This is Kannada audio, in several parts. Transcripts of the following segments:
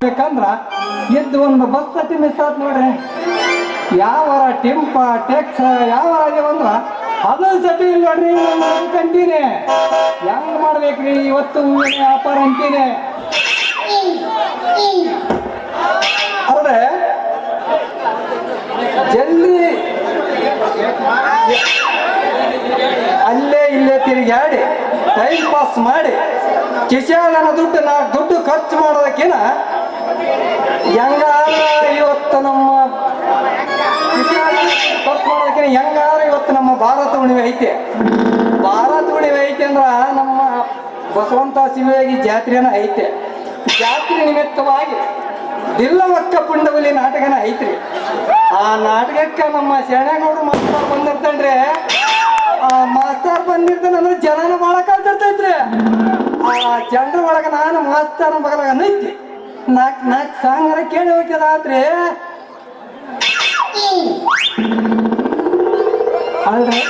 ಬೇಕಂದ್ರ ಎದ್ದು ಒಂದು ಬಸ್ ಸತಿ ಮಿಸ್ ಆತ್ ನೋಡ್ರಿ. ಯಾವರ ಟೆಂಪ ಟೆಕ್ಸ್ ಯಾವರ ಆಗ್ಯಾವಂದ್ರ ಅದು ಸತಿ ನೋಡ್ರಿ ಅಂತೀನಿ ಹೆಂಗ್ ಮಾಡ್ಬೇಕ್ರಿ ಇವತ್ತು ವ್ಯಾಪಾರ ಅಂತೀನಿ. ಆದ್ರೆ ಜಲ್ದಿ ಅಲ್ಲೇ ಇಲ್ಲೇ ತಿರುಗಾಡಿ ಟೈಮ್ ಪಾಸ್ ಮಾಡಿ ಕಿಶಾನ ದುಡ್ಡು ನಾ ದುಡ್ಡು ಖರ್ಚು ಮಾಡೋದಕ್ಕಿನ ಹೆಂಗಾರ ಇವತ್ತು ನಮ್ಮ ಮಾಡೋದಕ್ಕಿನ ಹೆಂಗಾರ ಇವತ್ತು ನಮ್ಮ ಭಾರತ ಉಣಿವೆ ಐತೆ. ಭಾರತ ಉಣಿವೆ ಐತೆ ಅಂದ್ರ ನಮ್ಮ ಬಸವಂತ ಶಿವಯೋಗಿ ಜಾತ್ರೆನ ಐತೆ. ಜಾತ್ರೆ ನಿಮಿತ್ತವಾಗಿ ದಿಲ್ಲವಕ್ಕ ಪುಂಡವಲಿ ನಾಟಕನ ಐತ್ರಿ. ಆ ನಾಟಕಕ್ಕೆ ನಮ್ಮ ಶರಣಗೌಡರು ಮಾಸ್ತರ್ ಬಂದಿರ್ತಾನ್ರಿ. ಆ ಮಾಸ್ತರ್ ಬಂದಿರ್ತಾನಂದ್ರೆ ಜನನ ಭಾಳ ಕಲ್ತಿರ್ತೈತ್ರಿ ಆ ಜನರ ಒಳಗ ನಾನು ಮಾಸ್ತರ್ ಮಗಲಾಗ ನೈತಿ ನಾಲ್ಕು ನಾಲ್ಕು ಸಾಂಗರ ಕೇಳಿ ಹೋಗ್ತದ ಆತ್ರಿ ಅಲ್ರಿ?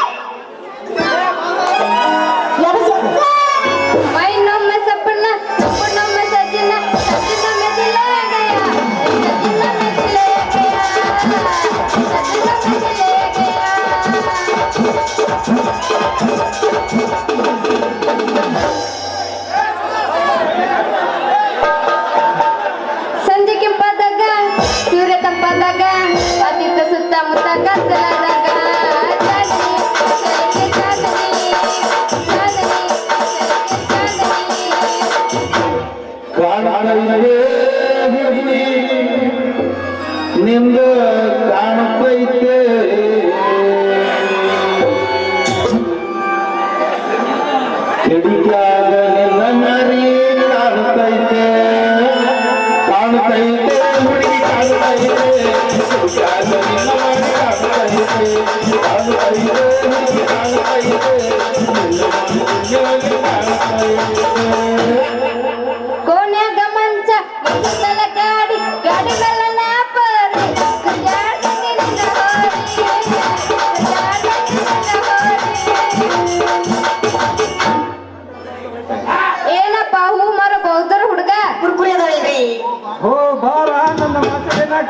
la vida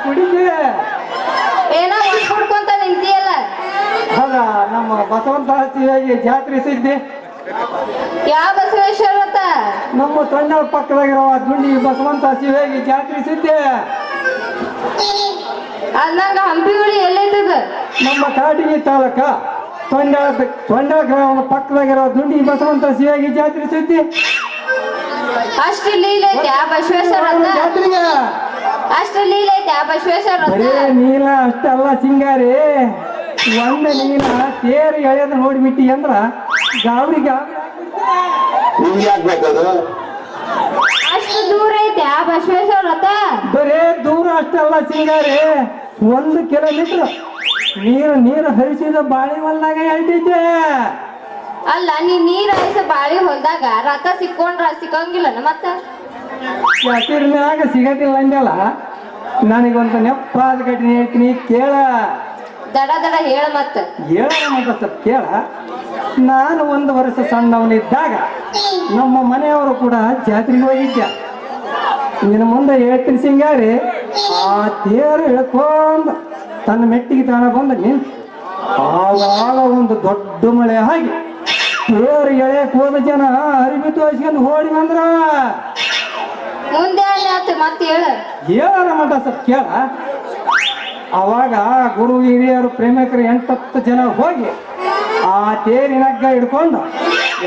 ಕುಡಿದೆ ಏನೋ ಹುಡ್ಕೊಂತ ನಿಂತಿಯಲ್ಲ. ಅದ ನಮ್ಮ ಬಸವಂತ ಶಿವಯೋಗಿ ಜಾತ್ರೆ ಸಿದ್ದಿ ಯಾವ ಬಸವೇಶ್ವರ ನಮ್ಮ ತೊಂಡಳ ಪಕ್ಕದಾಗಿರುವ ದುಂಡಿ ಬಸವಂತ ಶಿವಯೋಗಿ ಜಾತ್ರೆ ಸಿದ್ದೆ ಅದ್ನಂಗ ಹಂಪಿ ಹುಳಿ ಎಲ್ಲೈತದ ನಮ್ಮ ಕಾಟಿಗಿ ತಾಲೂಕ ತೊಂಡ ತೊಂಡ ಗ್ರಾಮದ ಪಕ್ಕದಾಗಿರೋ ದುಂಡಿ ಬಸವಂತ ಶಿವಯೋಗಿ ಜಾತ್ರೆ ಸುದ್ದಿ ಅಷ್ಟು ಲೀಲೆ ಆ ಜಾತ್ರೆಗೆ ಅಷ್ಟು ಲೀಲೆ ಐತೆ ಆ ಬಸವೇಶ್ವರ ಬರೀ ನೀಲ ಅಷ್ಟಲ್ಲ ಸಿಂಗಾರಿ. ಒಂದ ನೀಲ ಸೇರಿ ಎಳೆದ ನೋಡಿಬಿಟ್ಟಿ ಅಂದ್ರ ನಿಮ್ಗೆ ಯಾಕೆ ಅಷ್ಟು ದೂರ ಐತೆ ಆ ಬಸವೇಶ್ವರತ ಬರೇ ದೂರ ಅಷ್ಟಲ್ಲ ಸಿಂಗಾರಿ. ಒಂದು ಕಿಲೋಮೀಟರ್. ನೀರು ನೀರು ಹರಿಸಿದ ಬಾಳಿ ಹೊಲ್ದಾಗ ಎಳ್ತಿದ್ದೆ ಅಲ್ಲ ನೀ ನೀರ್ ಹರಿಸ ಬಾಳಿ ಹೊಲ್ದಾಗ ರಥ ಸಿಕ್ಕೊಂಡ್ರ ಸಿಕ್ಕಂಗಿಲ್ಲ ಮತ್ತ? ಹಸಿರ ಮ್ಯಾಗ ಸಿಗತಿಲ್ಲ ಅಂದಲ್ಲ ನನಗೊಂದು ನೆಪ್ಪಾದ ಕಟ್ಟಿನ ಹೇಳ್ತೀನಿ ಕೇಳ. ದಡ ದಡ ಹೇಳ ಮತ್ತ. ಹೇಳ ಮಗ ಸ್ವಲ್ಪ ಕೇಳ. ನಾನು ಒಂದು ವರ್ಷ ಸಣ್ಣವನಿದ್ದಾಗ ನಮ್ಮ ಮನೆಯವರು ಕೂಡ ಜಾತ್ರೆಗೆ ಹೋಗಿದ್ದೆ. ನಿನ್ನ ಮುಂದೆ ಹೇಳ್ತೀನಿ ಸಿಂಗಾರಿ. ಆ ತೇರು ಹೇಳ್ಕೊಂಡು ತನ್ನ ಮೆಟ್ಟಿಗೆ ತಾಣ ಬಂದ ನಿಂತು ಆವಾಗ ಒಂದು ದೊಡ್ಡ ಮಳೆ ಆಗಿ ತೇರು ಎಳೆ ಹೋದ ಜನ ಅರಿವಿ ತೋರಿಸ್ಕೊಂಡು ಓಡಿ ಬಂದ್ರ. ಮುಂದೆ ಅಲ್ಲಿ ಆತು ಮತ್ತೆ ಹೇಳು. ಹೇಳರ ಮಠ ಸ್ವಲ್ಪ ಕೇಳ. ಅವಾಗ ಗುರು ಹಿರಿಯರು ಪ್ರೇಮಿಕರು ಎಂಟತ್ತು ಜನ ಹೋಗಿ ಆ ತೇರಿನ ಹಗ್ಗ ಹಿಡ್ಕೊಂಡು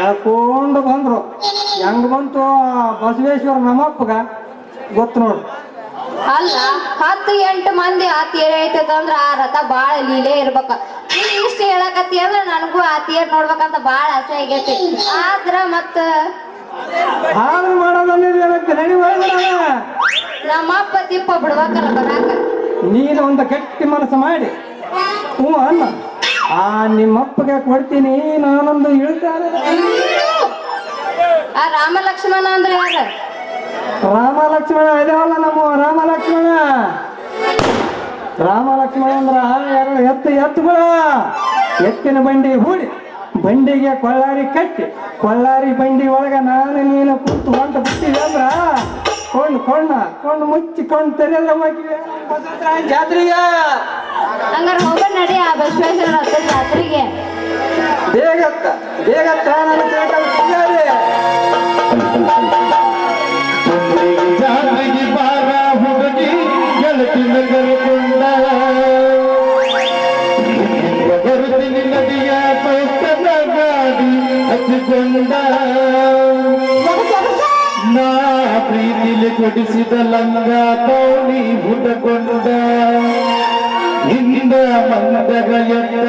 ಎಳ್ಕೊಂಡು ಬಂದ್ರು. ಹೆಂಗ್ ಬಂತು ಆ ಬಸವೇಶ್ವರ ನಮ್ಮಪ್ಪಗ? ಗೊತ್ತು ನೋಡು. ಅಲ್ಲ ಹತ್ತು ಎಂಟು ಮಂದಿ ಆ ತೇರ್ ಐತಂದ್ರ ಆ ರಥ ಬಾಳ ಲೀಲೆ ಇರ್ಬೇಕ. ಇಷ್ಟ ಹೇಳಕತ್ತಿ ಅಂದ್ರ ನನಗೂ ಆ ತೇರ್ ನೋಡ್ಬೇಕಂತ ಬಾಳ ಆಸೆ ಆಗೈತಿ. ಆದ್ರ ಮತ್ತ ಹಾಳು ಮಾಡೋದನ್ನೇ ಏನಕ್ಕೆ ನಮ್ಮ ಅಪ್ಪ ತಿಪ್ಪ ಬಿಡ್ಬೇಕಲ್ಲ ಬರಾಕ. ನೀನು ಒಂದು ಗಟ್ಟಿ ಮನಸ್ಸು ಮಾಡಿ. ಹ್ಞೂ ಅಲ್ಲ ಆ ನಿಮ್ಮಪ್ಪಗೆ ಕೊಡ್ತೀನಿ. ನಾನೊಂದು ಇಳ್ತಾರೆ ಆ ರಾಮ ಲಕ್ಷ್ಮಣ ಅಂದ್ರೆ ಯಾರ? ರಾಮ ಲಕ್ಷ್ಮಣ ಇದಾವಲ್ಲ ನಮ್ಮ ರಾಮ ಲಕ್ಷ್ಮಣ ರಾಮ ಲಕ್ಷ್ಮಣ ಅಂದ್ರ ಎರಡು ಎತ್ತು ಎತ್ತುಗಳ. ಎತ್ತಿನ ಬಂಡಿ ಹೂಡಿ. ಬಂಡಿಗೆ ಕೊಳ್ಳಾರಿ ಕಟ್ಟಿ ಕೊಳ್ಳಾರಿ ಬಂಡಿ ಒಳಗ ನಾನು ನೀನು ಕೂತು ಹೊಂಟ ಬಿಟ್ಟಿದೆ ಅಂದ್ರ ಕೊಂಡು ಕೊಂಡ ಕೊಂಡು ಮುಚ್ಚಿ ಕೊಂಡು ತೆರೆಲ್ಲ ಹೋಗಿವೆ ಜಾತ್ರೆಗೆ? ಹಂಗಾರ ಹೋಗೋಣ ನಡಿ ಆ ಬಸವೇಶ್ವರ ಜಾತ್ರೆಗೆ. ಬೇಗತ್ತ ಬೇಗತ್ತ ನನ್ನ ಕೊಡಿಸಿದ ಲಂಗ ತೋಣಿ ಹುಟ್ಟಕೊಂಡ ಹಿಂದ ಮಂದಗ ಎತ್ತ